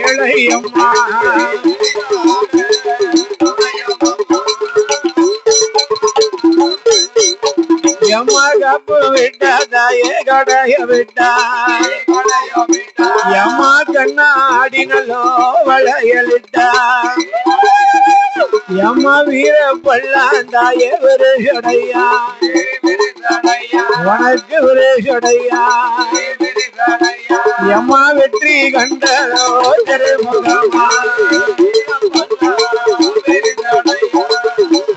ஏழையம்மா எம்மா கப்பு விட்டா தாயே கடைய விட்டா எம்மா உனக்கு ஒரு சொடையா எம்மா வெற்றி கண்டதோ திருமுகமா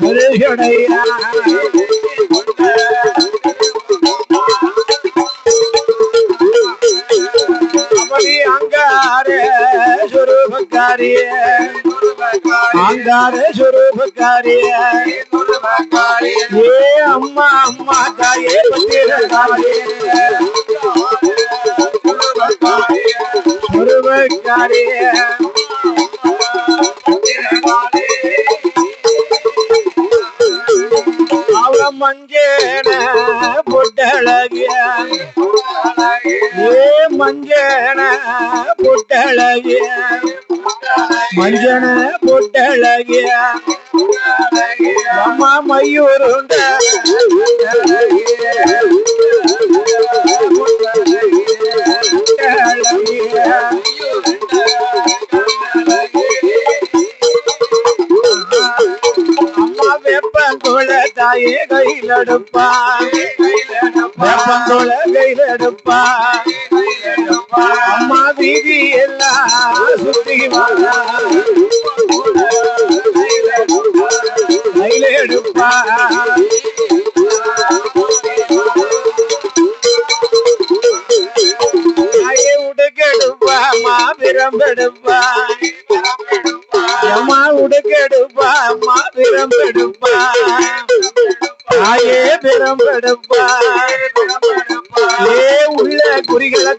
ஒரு சொடையா அப்படி அங்காரே சுரூபக்காரிய அங்காரே சுரூபக்காரிய ஏ அம்மா அம்மா தாயே பத்திரக்காரிய சுரூபக்காரிய அவ மஞ்சேன பொட்டழகிய. ஏ மஞ்சன புட்டழகிய மஞ்சன புட்டழகிய அம்மா மயூருண்ட அம்மா வெப்பங்குள தாயே கையிலடுப்பா வெப்பங்குள கையிலடுப்பா அம்மா வீதி எல்லாம் சுத்தி வாழா கையிலடுப்பா உடுக்கெடுப்பா மாபிரம்பெடுப்பா அம்மா உடுக்கெடுப்பா அம்மா பிரம்பெடுப்பா தாயே ஏ உள்ள குறிகளை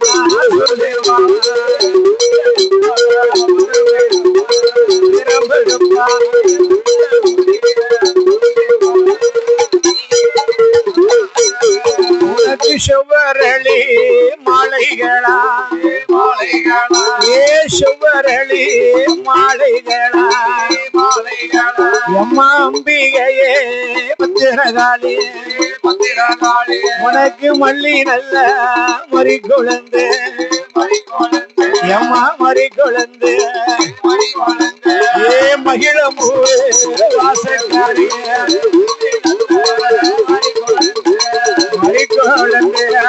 உனக்கு செவ்வரளி மாலைகளா? ஏ செவ்வரளி மாலைகளா? எம்மா அம்பிகையே பத்திரகாளி. உனக்கு மல்லி நல்ல மறி குழந்து எம்மா மறி குழந்து. ஏ மகிழம்பூ வாசக்காரி மறி குழந்தையா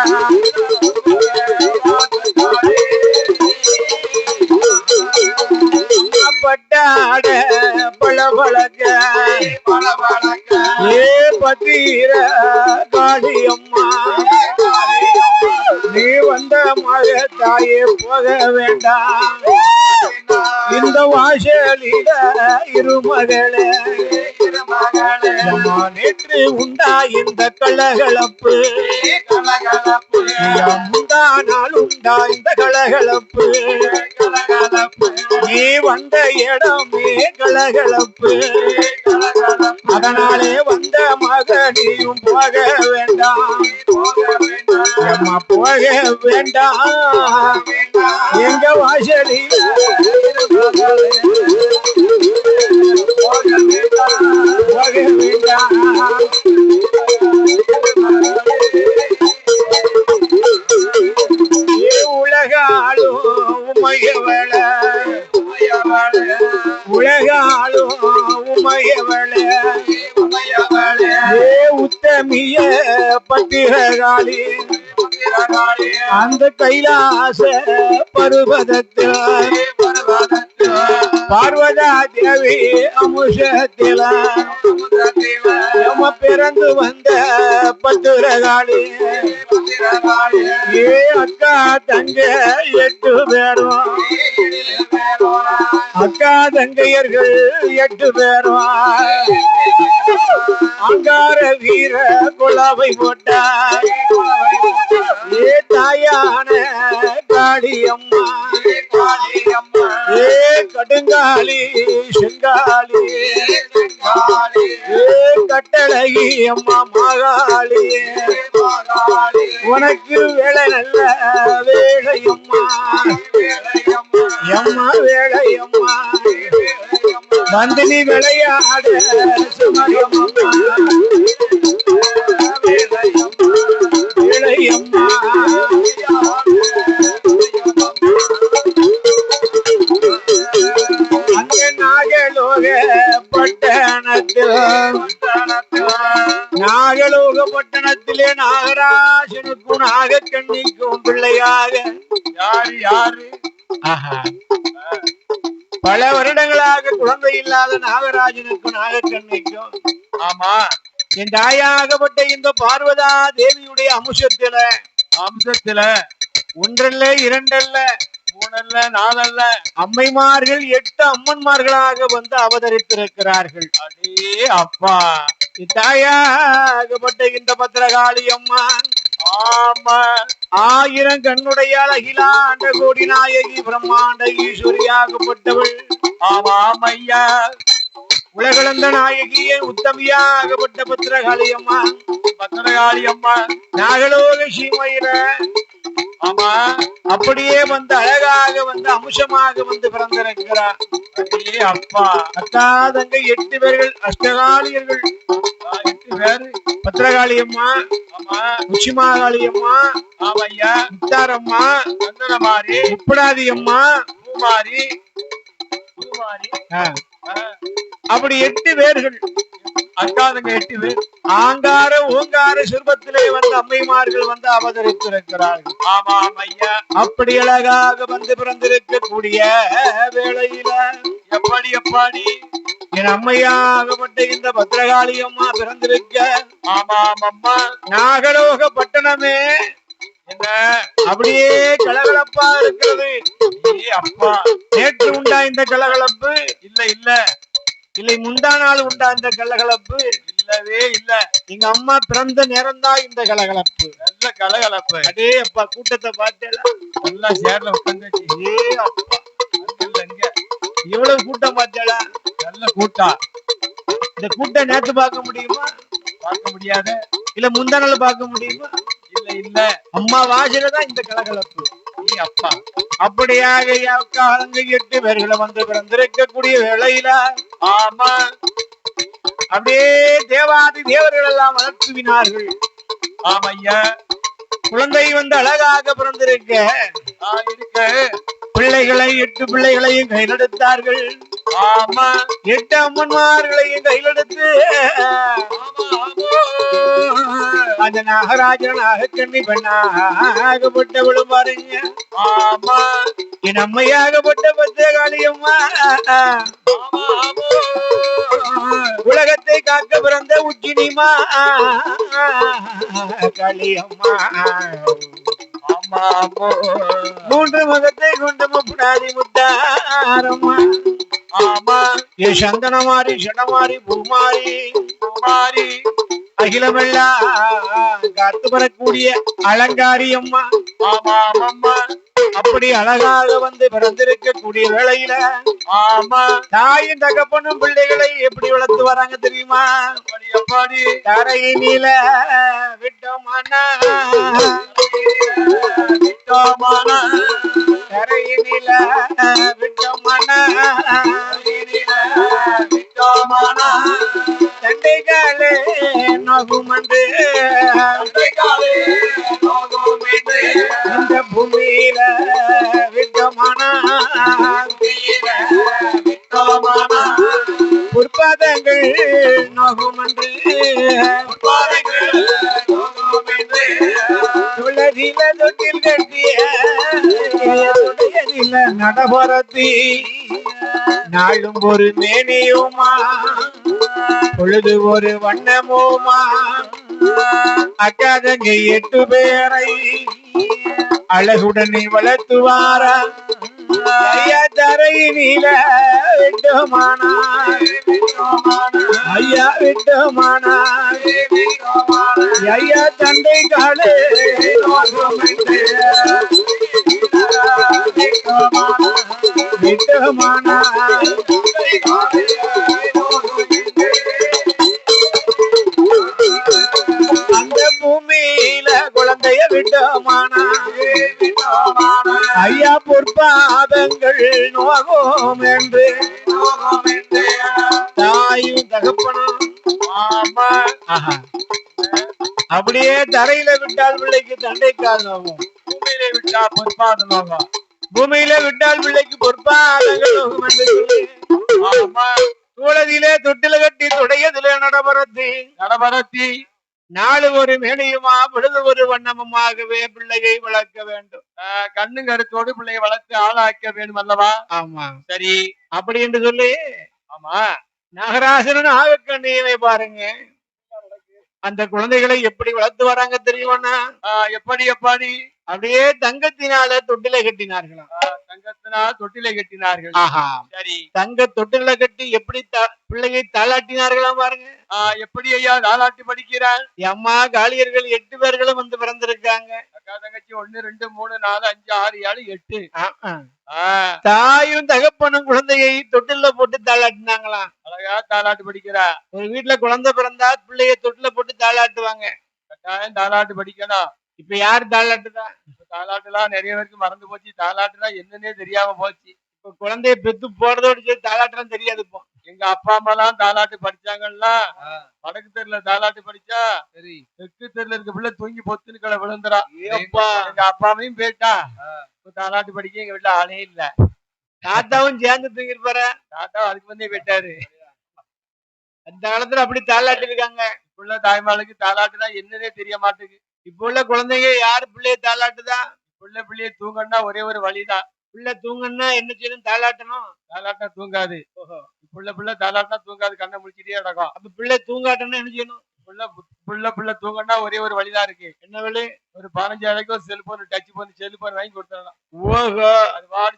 இருமகளே அம்மா, நேற்று உண்டா இந்த கலகலப்பு? முந்தா நாள் உண்டா இந்த கலகலப்பு? நீ வந்த இடமே கலகலப்பு? அதனாலே வந்த மகனியும் போக வேண்டாம். போக வேண்டாம். எங்க வாசலில்? ஏ உத்தமிய பத்திரகாளி அந்த கைலாச பருவதத்தில் பார்வதா தேவி அமுஷத்தில நம்ம பிறந்து வந்த பத்துரகாளி. ஏ அக்கா தங்க எட்டு பேரும் அக்கா தங்கையர்கள் எட்டு பேரும் அங்கார வீர குழாவை போட்டார் ஏ தாயான காளியம்மா. ஏ கடுங்காளி செங்காளி. ஏ கட்டழகி அம்மா மாகாளி. உனக்கு வேலை நல்ல வேலையம்மா. அம்மா அம்மா வேலை அம்மா வந்து நீ விளையாட சுமயம்மா வேலை அம்மா அங்க நாகலோக பட்டணத்தில் நாகலோக பட்டணத்திலே நாகராஜனுக்கும் நாகக்கண்ணிக்கும் பிள்ளையாக யாரு யாரு ஆஹா. பல வருடங்களாக குழந்தை இல்லாத நாகராஜனுக்கும் நாகக்கண்ணிக்கும் ஆமா. என் தாயாகப்பட்ட இந்த பார்வதா தேவியுடைய அம்சத்தில அம்சத்துல ஒன்றல்ல இரண்டல்ல மூணல்ல நாலல்ல அம்மைமார்கள் எட்டு அம்மன்மார்களாக வந்து அவதரித்திருக்கிறார்கள். அடே அப்பா. தாயாகப்பட்ட இந்த பத்திரகாளி அம்மா ஆமா ஆயிரம் கண்ணுடைய அகிலாண்ட கோடி நாயகி பிரம்மாண்ட ஈஸ்வரியாகப்பட்டவள். ஆமா ஐயா உலகளந்த நாயகியே உத்தமியாகப்பட்ட பத்திரகாளி அம்மா பத்திரகாளி அம்மா நாகலோக சீமையில. ஆமா. அப்படியே வந்து அழகாக வந்து அம்சமாக வந்து பிறந்திருக்கிறார். அப்பா. அக்கா தங்க எட்டு பேர்கள் அஷ்டகாலியர்கள் பேரு. பத்திரகாளி அம்மா ஆமா. உச்சிமாகாளி அம்மா ஆமையா. முத்தாரம்மா சந்தனமாரி உப்படாதி அம்மா பூமாரி. பூமாரி அப்படி எட்டு பேர்கள் அக்காதுங்க எட்டு பேர் ஆங்கார ஓங்கார சிற்பத்திலே வந்து அம்மைமார்கள் வந்து அவதரித்திருக்கிறார்கள். ஆமா ஐயா அப்படி அழகாக வந்து பிறந்திருக்கக்கூடிய வேளையில எப்படி எப்படி? என் அம்மையாகப்பட்ட இந்த பத்திரகாளி அம்மா பிறந்திருக்க ஆமா அம்மா நாகலோக பட்டணமே என்ன? அப்படியே கலகலப்பா இருக்கிறது. அப்பா. நேற்று உண்டா இந்த கலகலப்பு? இல்ல இல்ல. இல்லை முந்தா நாள் உண்டா இந்த கலகலப்பு? இல்லவே இல்ல. எங்க அம்மா பிறந்த நேரம்தான் இந்த கலகலப்பு. நல்ல கலகலப்பு. அடே அப்பா கூட்டத்தை பார்த்தேன் நல்லா சேர்ல ஏ அப்பா. இங்க. எவ்வளவு கூட்டம் பார்த்தேடா. நல்ல கூட்டா. இந்த கூட்டம் நேத்து பார்க்க முடியுமா? பார்க்க முடியாத. இல்ல முந்தா பார்க்க முடியுமா? இல்ல இல்ல. அம்மா வாசல தான் இந்த கலகலப்பு. நீ அப்பா. அப்படியாக காலங்க எட்டு பேர்களை வந்து பிறந்திருக்கக்கூடிய வேளையில ஆமா. அப்படியே தேவாதி தேவர்கள் எல்லாம் வளர்த்துவினார்கள். ஆமையா. குழந்தை வந்து அழகாக பிறந்திருக்க. இருக்க. பிள்ளைகளை எட்டு பிள்ளைகளையும் கையிலெடுத்தார்கள் ஆமா எட்டு அம்மன்மார்களை கையில் எடுத்து அந்த நாகராஜன் நாகக்கண்ணி பெண்ணாகப்பட்டவளும் பாருங்க. ஆமா என் அம்மையாகப்பட்ட பத்திரகாளியம்மா உலகத்தை காக்க பிறந்த உச்சினிமா காளியம்மா மூன்று முகத்தை கொண்டு முப்படாதி முத்தாரம்மா. ஆமா. ஏ சந்தனமாரி சடமாரி பூமாரி குமாரி அகிலமெல்லாம் காத்து வரக்கூடிய அலங்காரி அம்மா ஆமா அம்மா அப்படி அழகாக வந்து பிறந்திருக்கக்கூடிய வேளையில ஆமா. தாயும் தகப்பனும் பிள்ளைகளை எப்படி வளர்த்து வராங்க தெரியுமா? எப்படி எப்படி தரையினில விட்டோமானா? விட்டோமானா? தரையினில விட்டோமானா விட்டோமானா தண்டைகாலே நகுமன்று அன்றைக்காலே நோகுமின்றே இந்த பூமியில விட்டோமானா விட்டோமானா புற்பாதங்கள் நகுமன்று பாருங்கள் நோகுமின்றே துளதில தொட்டில் கட்டிய துடையதில நடபரத்தி நாளும் ஒரு மேனியுமா? பொழுது ஒரு வண்ணமுமா? அக்காதங்க எட்டு பேரை அழகுடனே வளர்த்துவாரா? ஐயா தரையினில விட்டுமானா? ஐயா விட்டுமானா? ஐயா தந்தை காலே. விட்டமானா அந்த பூமியில குழந்தைய விட்டமானா ஐயா பொற்பாதங்கள் நோகும் என்று தாயும் தகப்பனும் அப்படியே தரையில விட்டால் பிள்ளைக்கு தண்டைக்கால் நோகும் பூமியிலே விட்டால் பொற்பாதம் பூமியில விட்டால் பிள்ளைக்கு ஆமா சூழதிலே தொட்டில கட்டி துடையதிலே நடபரத்தி. நடபரத்தி. நாலு ஒரு மேடையுமா பொழுது ஒரு வண்ணமுமாகவே பிள்ளையை வளர்க்க வேண்டும். கண்ணு கருத்தோடு பிள்ளையை வளர்த்து ஆளாக்க வேண்டும் அல்லவா? ஆமா. சரி. அப்படி என்று சொல்லி ஆமா. நாகராசனன் ஆகக்கண்ணியவை பாருங்க. அந்த குழந்தைகளை எப்படி வளர்த்து வராங்க தெரியுமாண்ணா எப்படி எப்படி? அப்படியே தங்கத்தினால தொட்டில கட்டினார்களாம் ஆஹ், தங்கத்தினால் தொட்டிலை கட்டினார்கள். சரி. தங்க தொட்டில கட்டி எப்படி த- பிள்ளையை தாளாட்டினார்களாம் பாருங்க. எப்படி ஐயா நாளாட்டி படிக்கிறார்? அம்மா காளியர்கள் எட்டு பேர்களும் வந்து பிறந்திருக்காங்க. அக்கா தங்கச்சி ஒண்ணு ரெண்டு மூணு நாலு அஞ்சு ஆறு ஏழு எட்டு. தாயும் தகப்பனும் குழந்தையை தொட்டில போட்டு தாளாட்டினாங்களாம் அழகா தாலாட்டு படிக்கிறா. ஒரு வீட்டுல குழந்தை பிறந்தா பிள்ளைய தொட்டில போட்டு தாளாட்டுவாங்க. கட்டாயம் தாலாட்டு படிக்கணும். இப்ப யார் தாளாட்டுதா இப்ப தாலாட்டுலாம் நிறைய பேருக்கு மறந்து போச்சு. தாலாட்டுனா என்னன்னே தெரியாம போச்சு. இப்ப குழந்தைய பெத்து போறதோடு சரி தாளாட்டுலாம் தெரியாது இப்போ. எங்க அப்பா அம்மா எல்லாம் தாலாட்டு படிச்சாங்கன்னா வடக்கு தெருல தாலாட்டு படிச்சா? சரி. தெற்கு தெருல இருக்க பிள்ளை தூங்கி பொத்துன்னு கிளை விழுந்துறா. அப்பா எங்க அப்பாவையும் போயிட்டா இப்ப தாலாட்டு படிக்க எங்க வீட்டுல ஆளே இல்ல. தாத்தாவும் சேர்ந்து தூங்கிருப்பாரு தாத்தா அதுக்கு வந்தே போயிட்டாரு. அந்த காலத்துல அப்படி தாளாட்டி இருக்காங்க புள்ள தாய்மாளுக்கு தாலாட்டுனா என்னன்னே தெரிய மாட்டேங்குது. இப்ப உள்ள குழந்தைங்க யாரு? பிள்ளைய தாளாட்டுதா? புள்ள பிள்ளைய தூங்கணும்னா ஒரே ஒரு வழிதான் பிள்ளை தூங்கன்னா என்ன செய்யணும்? தாளாட்டணும். தாலாட்டினா தூங்காது. புள்ள புள்ள தாலாட்டினா தூங்காது. கண்ணை முடிச்சிட்டே கிடக்கும் அப்ப பிள்ளை தூங்காட்டணும் என்ன செய்யணும்? புள்ள புள்ள புள்ள தூங்கணும்னா ஒரே ஒரு வழிதான் இருக்கு. என்ன வேலை? ஒரு பதினஞ்சாயிரம் ஒரு செல்போன் டச் போன் செல்போன் வாங்கி கொடுத்துடலாம். ஓஹோ. அது வாடி